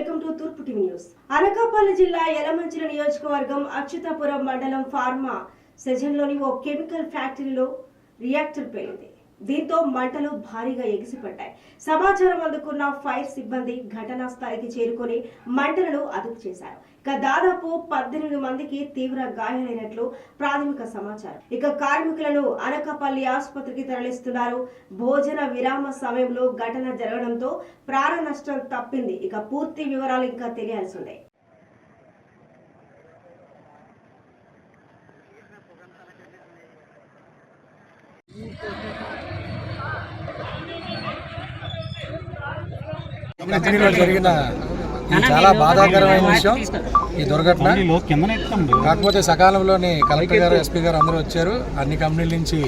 Welcome to Toorpu TV news. Anakapalli జిల్లా యలమంచిల నియోజకవర్గం అక్షతాపురం మండలం ఫార్మా సెజన్లోని ఓ కెమికల్ ఫ్యాక్టరీలో రియాక్టర్ పేలింది దీంతో మంటలు భారీగా ఎగిసిపడ్డాయి. సమాచారం అందుకున్న ఫైర్ సిబ్బంది ఘటనా స్థాయికి చేరుకొని మంటలను అదుపు చేశారు. ఇక దాదాపు పద్దెనిమిది మందికి తీవ్ర గాయాలైనట్లు ప్రాథమిక సమాచారం. ఇక కార్మికులను అనకపల్లి ఆసుపత్రికి తరలిస్తున్నారు. భోజన విరామ సమయంలో ఘటన జరగడంతో ప్రాణ నష్టం తప్పింది. ఇక పూర్తి వివరాలు ఇంకా తెలియాల్సి ఉంది. జరిగిన ఇది చాలా బాధాకరమైన విషయం ఈ దుర్ఘటన. కాకపోతే సకాలంలోనే కలెక్టర్ గారు ఎస్పీ గారు అందరూ వచ్చారు. అన్ని కంపెనీల నుంచి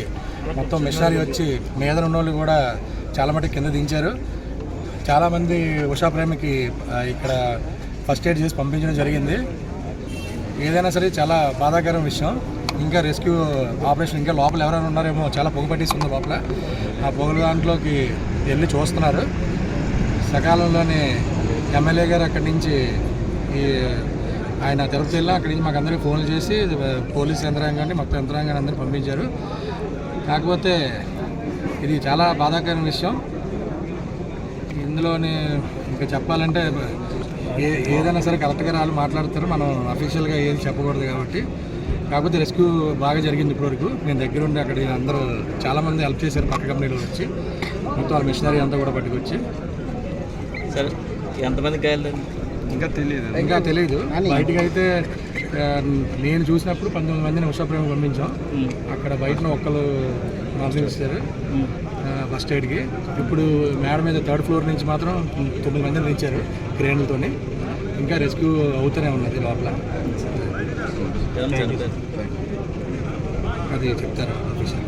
మొత్తం మిషనరీ వచ్చి మీద ఉన్న వాళ్ళు కూడా చాలా మటుకు కింద దించారు. చాలామంది ఉషా ప్రేమికి ఇక్కడ ఫస్ట్ ఎయిడ్ చేసి పంపించడం జరిగింది. ఏదైనా సరే చాలా బాధాకరం విషయం. ఇంకా రెస్క్యూ ఆపరేషన్ ఇంకా లోపల ఎవరైనా ఉన్నారేమో చాలా పొగ పట్టేస్తుంది లోపల. ఆ పొగల దాంట్లోకి వెళ్ళి చూస్తున్నారు. సకాలంలోనే ఎమ్మెల్యే గారు అక్కడి నుంచి ఈ ఆయన తిరుపతి వెళ్ళి అక్కడి నుంచి మాకు అందరికీ ఫోన్లు చేసి పోలీస్ యంత్రాంగాన్ని మొత్తం యంత్రాంగాన్ని అందరూ పంపించారు. కాకపోతే ఇది చాలా బాధాకరమైన విషయం. ఇందులోని ఇంకా చెప్పాలంటే ఏ ఏదైనా సరే కరెక్ట్గా వాళ్ళు మాట్లాడతారు. మనం అఫీషియల్గా ఏది చెప్పకూడదు కాబట్టి. కాకపోతే రెస్క్యూ బాగా జరిగింది ఇప్పటివరకు. నేను దగ్గర ఉండి అక్కడ అందరూ చాలామంది హెల్ప్ చేశారు పక్క కంపెనీలో వచ్చి. మొత్తం వాళ్ళ మిషనరీ అంతా కూడా పట్టుకొచ్చి. సరే ఎంతమంది గాయాలు ఇంకా తెలియదు ఇంకా తెలియదు బయటికి అయితే నేను చూసినప్పుడు పంతొమ్మిది మందిని ఉషాప్రేమ పంపించాం. అక్కడ బయటన ఒక్కరు మరణిస్తారు ఫస్ట్ ఎయిడ్కి ఇప్పుడు మేడ మీద థర్డ్ ఫ్లోర్ నుంచి మాత్రం తొమ్మిది మందిని దించారు క్రేన్లతోని. ఇంకా రెస్క్యూ అవుతూనే ఉన్నది లోపల. అది చెప్తారు ఆఫీసర్?